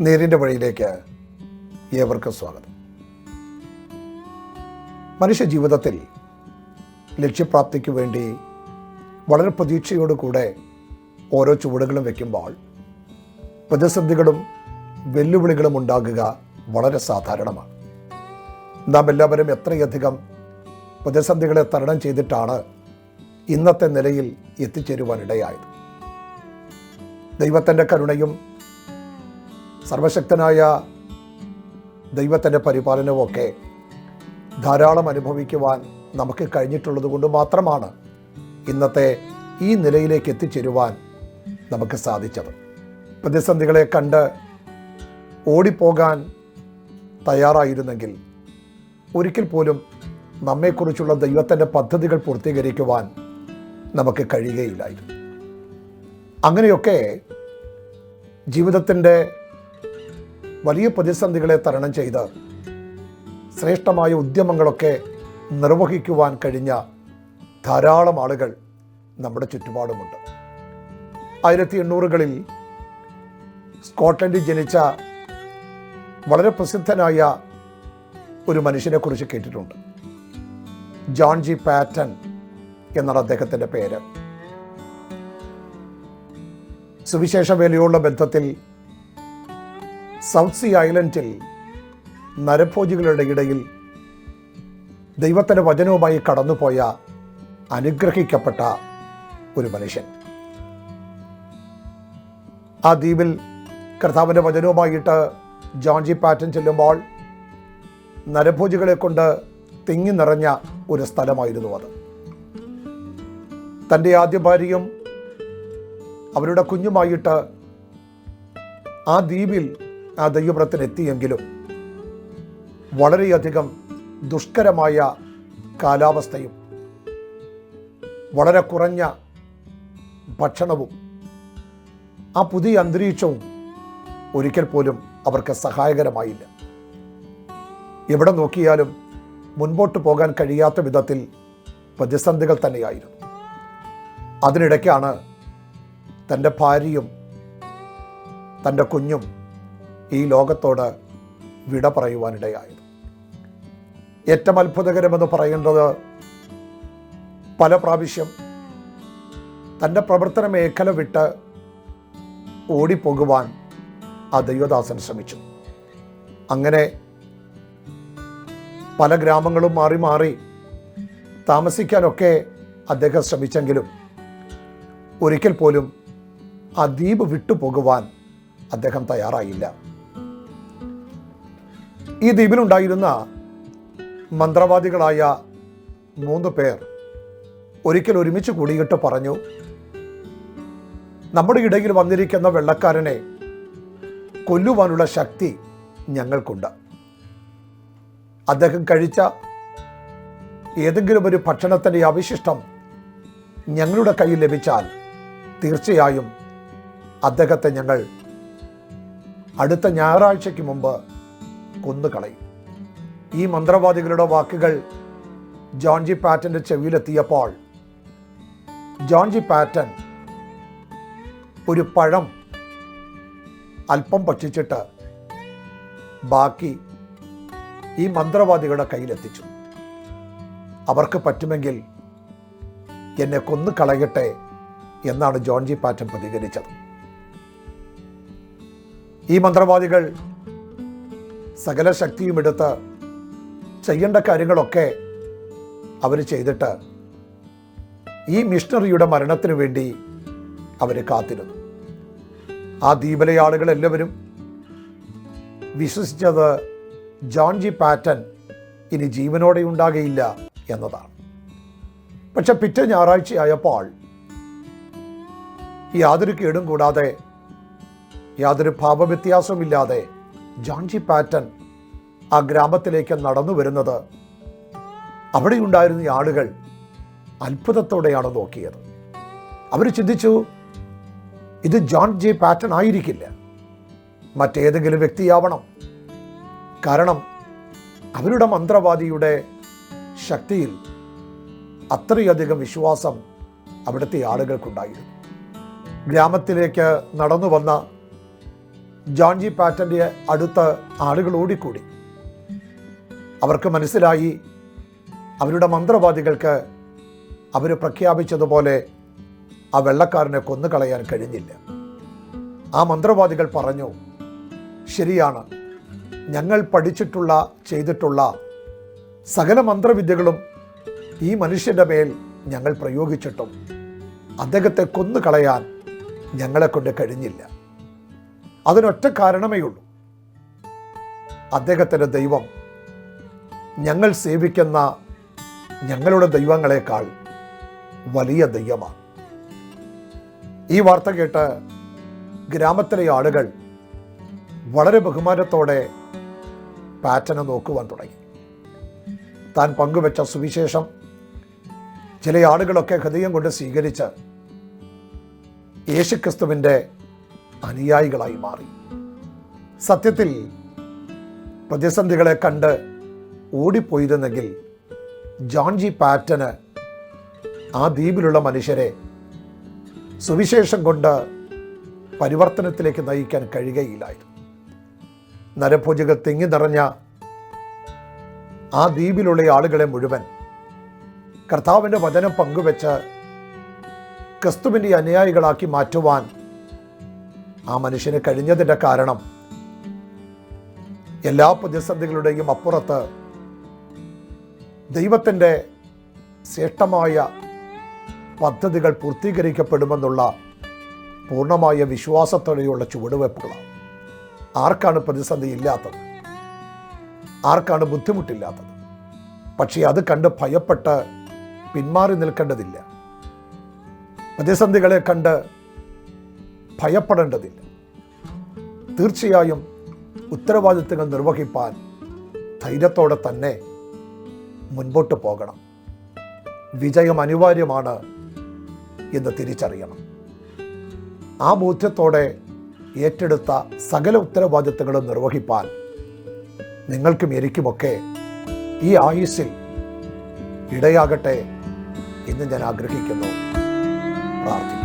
നേരിന്റെ വഴിയിലേക്ക് ഏവർക്കും സ്വാഗതം. മനുഷ്യ ജീവിതത്തിൽ ലക്ഷ്യപ്രാപ്തിക്ക് വേണ്ടി വളരെ പ്രതീക്ഷയോടുകൂടെ ഓരോ ചുവടുകളും വയ്ക്കുമ്പോൾ പ്രതിസന്ധികളും വെല്ലുവിളികളും ഉണ്ടാകുക വളരെ സാധാരണമാണ്. നാം എല്ലാവരും എത്രയധികം പ്രതിസന്ധികളെ തരണം ചെയ്തിട്ടാണ് ഇന്നത്തെ നിലയിൽ എത്തിച്ചേരുവാനിടയായത്. ദൈവത്തിന്റെ കരുണയും സർവശക്തനായ ദൈവത്തിന്റെ പരിപാലനവുമൊക്കെ ധാരാളം അനുഭവിക്കുവാൻ നമുക്ക് കഴിഞ്ഞിട്ടുള്ളത് കൊണ്ട് മാത്രമാണ് ഇന്നത്തെ ഈ നിലയിലേക്ക് എത്തിച്ചേരുവാൻ നമുക്ക് സാധിച്ചത്. പ്രതിസന്ധികളെ കണ്ട് ഓടിപ്പോകാൻ തയ്യാറായിരുന്നെങ്കിൽ ഒരിക്കൽ പോലും നമ്മെക്കുറിച്ചുള്ള ദൈവത്തിന്റെ പദ്ധതികൾ പൂർത്തീകരിക്കുവാൻ നമുക്ക് കഴിയുകയില്ലായിരുന്നു. അങ്ങനെയൊക്കെ ജീവിതത്തിന്റെ വലിയ പ്രതിസന്ധികളെ തരണം ചെയ്ത് ശ്രേഷ്ഠമായ ഉദ്യമങ്ങളൊക്കെ നിർവഹിക്കുവാൻ കഴിഞ്ഞ ധാരാളം ആളുകൾ നമ്മുടെ ചുറ്റുപാടുമുണ്ട്. ആയിരത്തി എണ്ണൂറുകളിൽ സ്കോട്ട്ലൻഡിൽ ജനിച്ച വളരെ പ്രസിദ്ധനായ ഒരു മനുഷ്യനെക്കുറിച്ച് കേട്ടിട്ടുണ്ട്. ജോൺ ജി പാറ്റൺ എന്നാണ് അദ്ദേഹത്തിന്റെ പേര്. സുവിശേഷ വേലയോടുള്ള ബന്ധത്തിൽ സൗത്ത് സി ഐലൻഡിൽ നരഭോജികളുടെ ഇടയിൽ ദൈവത്തിന്റെ വചനവുമായി കടന്നുപോയ അനുഗ്രഹിക്കപ്പെട്ട ഒരു മനുഷ്യൻ. ആ ദ്വീപിൽ കർത്താവിന്റെ വചനവുമായിട്ട് ജോൺജി പാറ്റൻ ചെല്ലുമ്പോൾ നരഭോജികളെ കൊണ്ട് തിങ്ങി നിറഞ്ഞ ഒരു സ്ഥലമായിരുന്നു അത്. തന്റെ ആദ്യ ഭാര്യയും അവരുടെ കുഞ്ഞുമായിട്ട് ആ ദ്വീപിൽ ആ ദൈവവ്രത്തിന് എത്തിയെങ്കിലും വളരെയധികം ദുഷ്കരമായ കാലാവസ്ഥയും വളരെ കുറഞ്ഞ ഭക്ഷണവും ആ പുതിയ അന്തരീക്ഷവും ഒരിക്കൽ പോലും അവർക്ക് സഹായകരമായില്ല. എവിടെ നോക്കിയാലും മുൻപോട്ട് പോകാൻ കഴിയാത്ത വിധത്തിൽ പ്രതിസന്ധികൾ തന്നെയായിരുന്നു. അതിനിടയ്ക്കാണ് തന്റെ ഭാര്യയും തന്റെ കുഞ്ഞും ഈ ലോകത്തോട് വിട പറയുവാനിടയായത്. ഏറ്റവും അത്ഭുതകരമെന്ന് പറയേണ്ടത് പല പ്രാവശ്യം തന്റെ പ്രവർത്തന മേഖല വിട്ട് ഓടിപ്പോകുവാൻ ആ ദൈവദാസൻ ശ്രമിച്ചു. അങ്ങനെ പല ഗ്രാമങ്ങളും മാറി മാറി താമസിക്കാനൊക്കെ അദ്ദേഹം ശ്രമിച്ചെങ്കിലും ഒരിക്കൽ പോലും ആ ദ്വീപ് വിട്ടുപോകുവാൻ അദ്ദേഹം തയ്യാറായില്ല. ഈ ദ്വീപിലുണ്ടായിരുന്ന മന്ത്രവാദികളായ മൂന്ന് പേർ ഒരിക്കൽ ഒരുമിച്ച് കൂടിയിട്ട് പറഞ്ഞു നമ്മുടെ ഇടയിൽ വന്നിരിക്കുന്ന വെള്ളക്കാരനെ കൊല്ലുവാനുള്ള ശക്തി ഞങ്ങൾക്കുണ്ട്. അദ്ദേഹം കഴിച്ച ഏതെങ്കിലും ഒരു ഭക്ഷണത്തിന്റെ അവശിഷ്ടം ഞങ്ങളുടെ കയ്യിൽ ലഭിച്ചാൽ തീർച്ചയായും അദ്ദേഹത്തെ ഞങ്ങൾ അടുത്ത ഞായറാഴ്ചയ്ക്ക് മുമ്പ് കൊന്നുകളയും. ഈ മന്ത്രവാദികളുടെ വാക്കുകൾ ജോൺ ജി പാറ്റന്റെ ചെവിയിലെത്തിയപ്പോൾ ജോൺ ജി പാറ്റൻ ഒരു പഴം അല്പം ഭക്ഷിച്ചിട്ട് ബാക്കി ഈ മന്ത്രവാദികളുടെ കയ്യിലെത്തിച്ചു. അവർക്ക് പറ്റുമെങ്കിൽ എന്നെ കൊന്നു കളയട്ടെ എന്നാണ് ജോൺ ജി പാറ്റൻ പ്രതികരിച്ചത്. ഈ മന്ത്രവാദികൾ സകല ശക്തിയും എടുത്ത് ചെയ്യേണ്ട കാര്യങ്ങളൊക്കെ അവർ ചെയ്തിട്ട് ഈ മിഷണറിയുടെ മരണത്തിന് വേണ്ടി അവർ കാത്തിരുന്നു. ആ ദ്വീപിലെ ആളുകളെല്ലാവരും വിശ്വസിച്ചത് ജോൺ ജി പാറ്റൻ ഇനി ജീവനോടെ ഉണ്ടാകയില്ല എന്നതാണ്. പക്ഷെ പിറ്റേ ഞായറാഴ്ചയായപ്പോൾ യാതൊരു കേടും കൂടാതെ യാതൊരു ഭാവവ്യത്യാസവുമില്ലാതെ ജോൺ പാറ്റൺ പാറ്റൻ ആ ഗ്രാമത്തിലേക്ക് നടന്നു വരുന്നത് അവിടെയുണ്ടായിരുന്ന ആളുകൾ അത്ഭുതത്തോടെയാണ് നോക്കിയത്. അവർ ചിന്തിച്ചു ഇത് ജോൺ ജെ പാറ്റൺ ആയിരിക്കില്ല. മറ്റേതെങ്കിലും വ്യക്തിയാവണം. കാരണം അവരുടെ മന്ത്രവാദിയുടെ ശക്തിയിൽ അത്രയധികം വിശ്വാസം അവിടുത്തെ ആളുകൾക്കുണ്ടായിരുന്നു. ഗ്രാമത്തിലേക്ക് നടന്നു വന്ന ജോൺജി പാറ്റന്റെ അടുത്ത് ആളുകൾ ഓടിക്കൂടി. അവർക്ക് മനസ്സിലായി അവരുടെ മന്ത്രവാദികൾക്ക് അവർ പ്രഖ്യാപിച്ചതുപോലെ ആ വെള്ളക്കാരനെ കൊന്നുകളയാൻ കഴിഞ്ഞില്ല. ആ മന്ത്രവാദികൾ പറഞ്ഞു ശരിയാണ് ഞങ്ങൾ പഠിച്ചിട്ടുള്ള ചെയ്തിട്ടുള്ള സകല മന്ത്രവിദ്യകളും ഈ മനുഷ്യന്റെ മേൽ ഞങ്ങൾ പ്രയോഗിച്ചിട്ടും അദ്ദേഹത്തെ കൊന്നുകളയാൻ ഞങ്ങളെക്കൊണ്ട് കഴിഞ്ഞില്ല. അതിനൊറ്റ കാരണമേ ഉള്ളൂ. അദ്ദേഹത്തിന്റെ ദൈവം ഞങ്ങൾ സേവിക്കുന്ന ഞങ്ങളുടെ ദൈവങ്ങളെക്കാൾ വലിയ ദൈവമാണ്. ഈ വാർത്ത കേട്ട് ഗ്രാമത്തിലെ ആളുകൾ വളരെ ബഹുമാനത്തോടെ പാറ്റനെ നോക്കുവാൻ തുടങ്ങി. താൻ പങ്കുവെച്ച സുവിശേഷം ചില ആളുകളൊക്കെ ഹൃദയം കൊണ്ട് സ്വീകരിച്ച് യേശുക്രിസ്തുവിന്റെ അനുയായികളായി മാറി. സത്യത്തിൽ പ്രതിസന്ധികളെ കണ്ട് ഓടിപ്പോയിരുന്നെങ്കിൽ ജോൺജി പാറ്റന് ആ ദ്വീപിലുള്ള മനുഷ്യരെ സുവിശേഷം കൊണ്ട് പരിവർത്തനത്തിലേക്ക് നയിക്കാൻ കഴിയുകയില്ലായിരുന്നു. നരഭോജികൾ തിങ്ങി നിറഞ്ഞ ആ ദ്വീപിലുള്ള ആളുകളെ മുഴുവൻ കർത്താവിന്റെ വചനം പങ്കുവെച്ച് ക്രിസ്തുവിന്റെ അനുയായികളാക്കി മാറ്റുവാൻ ആ മനുഷ്യന് കഴിഞ്ഞതിന്റെ കാരണം എല്ലാ പ്രതിസന്ധികളുടെയും അപ്പുറത്ത് ദൈവത്തിന്റെ ശ്രേഷ്ഠമായ പദ്ധതികൾ പൂർത്തീകരിക്കപ്പെടുമെന്നുള്ള പൂർണമായ വിശ്വാസത്തോടെയുള്ള ചുവടുവയ്പ്പുകളാണ്. ആർക്കാണ് പ്രതിസന്ധി ഇല്ലാത്തത്? ആർക്കാണ് ബുദ്ധിമുട്ടില്ലാത്തത്? പക്ഷേ അത് കണ്ട് ഭയപ്പെട്ട് പിന്മാറി നിൽക്കേണ്ടതില്ല. പ്രതിസന്ധികളെ കണ്ട് ഭയപ്പെടേണ്ടതില്ല. തീർച്ചയായും ഉത്തരവാദിത്തങ്ങൾ നിർവഹിപ്പാൻ ധൈര്യത്തോടെ തന്നെ മുൻപോട്ട് പോകണം. വിജയം അനിവാര്യമാണ് എന്ന് തിരിച്ചറിയണം. ആ ബോധ്യത്തോടെ ഏറ്റെടുത്ത സകല ഉത്തരവാദിത്തങ്ങളും നിർവഹിപ്പാൻ നിങ്ങൾക്കും എനിക്കുമൊക്കെ ഈ ആയുസ്സിൽ ഇടയാകട്ടെ എന്ന് ഞാൻ ആഗ്രഹിക്കുന്നു. പ്രാർത്ഥിക്കുന്നു.